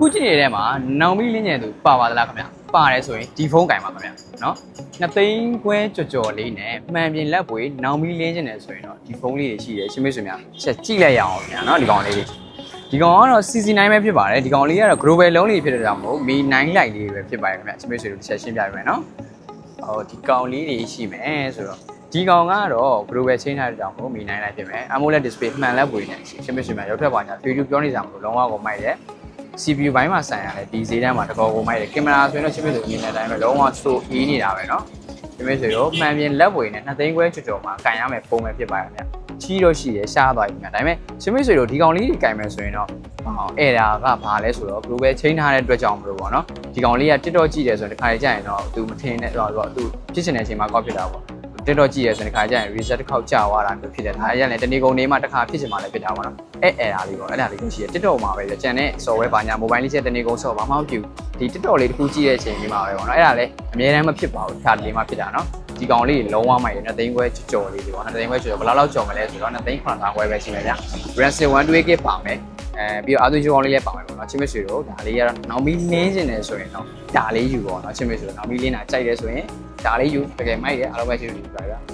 ခုကြည့်နေတဲ့မှာနောင်မီလင်းညံသူပါပါသလားခင်ဗျပါတယ်ဆိုရင်ဒီဖုန်းကင်ပါခင်ဗျနော်နှစ်သိန်းခွဲကြော်ကြော်လေးနဲ့မှန်ပြင်လက်ပွေနောင်မီလင်းကျင်တယ်ဆိုရင်တော့ဒီဖုန်းလေးတွေရှိတယ်ရှင်မေဆွေများချက်ကြည့်လိုက်ရအောင်ခင်ဗျနော်ဒီကောင်လေးလေးဒီကောင်ကတော့ CC9 ပဲဖြစ်ပါတယ်ဒီကောင်လေးကတော့ global လုံးလေးဖြစ်တဲ့ကြောင့်မို့ Mi9 light လေးပဲဖြစ်ပါတယ်ခင်ဗျရှင်မေဆွေတို့တစ်ချက်ရှင်းပြပေးမယ်နော်ဟိုဒီကောင်လေးတွေရှိမယ်ဆိုတော့ဒီကောင်ကတော့ global ချင်းထားတဲ့ကြောင့်မို့ Mi9 light ဖြစ်မယ် AMOLED display မှန်လက်ပွေနဲ့ရှင်မေဆွေများရောက်ထွက်ပါညာ video ပြောနေကြမှာလို့လုံးဝကိုမိုက်တယ် CPU ဘိုင်းမှာဆိုင်ရတယ်ဒီဈေးတန်းမှာတကောကိုမိုက်တယ်ကင်မရာဆိုရင်တော့ချင်းမဆိုအမြင်နဲ့တိုင်းပဲလုံးဝဆိုအေးနေတာပဲเนาะချင်းမဆိုတော့မှန်ပြင်လက်ဝေနဲ့နှစ်သိန်းခွဲချွတ်ချော်မှာကန်ရမယ်ပုံပဲဖြစ်ပါရဲ့ဗျချီးတော့ရှိရရှားသွားပြီဗျဒါပေမဲ့ချင်းမဆိုတော့ဒီကောင်လေးကြီးကန်မယ်ဆိုရင်တော့အဲ့ဒါကဘာလဲဆိုတော့ global ချိန်ထားတဲ့အတွက်ကြောင့်မလို့ပေါ့နော်ဒီကောင်လေးက TikTok ကြည့်တယ်ဆိုရင်ဒီခါလေးကြာရင်တော့သူမထင်နဲ့တော့သူဖြစ်ချင်တဲ့အချိန်မှာကောက်ဖြစ်တာပေါ့ တက်တော့ကြည့်ရဆိုရင်ဒီခါကျရင် reset တစ်ခေါက်ကြာသွားတာမျိုးဖြစ်တယ်ဒါရရင်တနေ့ကုန်နေမှတစ်ခါဖြစ်ချင်မှလည်းဖြစ်တာပေါ့နော်အဲ့အဲ့ဒါလေးပေါ့အဲ့ဒါလေးကိုရှိရ TikTok မှာပဲကျန်တဲ့ software ဘာညာ mobile လေးချက်တနေ့ကုန်ဆော့ဘာမှမဖြစ်ဘူးဒီ TikTok လေးတစ်ခုကြည့်တဲ့အချိန်လေးမှာပဲပေါ့နော်အဲ့ဒါလည်းအများတမ်းမဖြစ်ပါဘူးခါတလေမှဖြစ်တာနော်ဒီကောင်လေးလုံးဝမိုက်တယ်2သိန်းခွဲကြော်လေးဒီပေါ့2သိန်းခွဲကြော်ဘယ်လောက်လောက်ကြော်မလဲဆိုတော့2သိန်း9000ခွဲပဲရှိမယ်ဗျ Ransom 128GB ပါမယ်အဲပြီးတော့အာသူချိုကောင်လေးလည်းပါမယ်ပေါ့နော်ချင်းမဆွေတို့ဒါလေးကတော့နောက်မီနင်းကျင်တယ်ဆိုရင်တော့ဒါလေးယူပေါ့နော်ချင်းမဆွေတို့နောက်မီလင်းတာကြိုက်တယ်ဆိုရင် ဒါလေးယူတကယ်မိုက်တယ်အားလုံးပဲရှိလို့ယူပါဗျ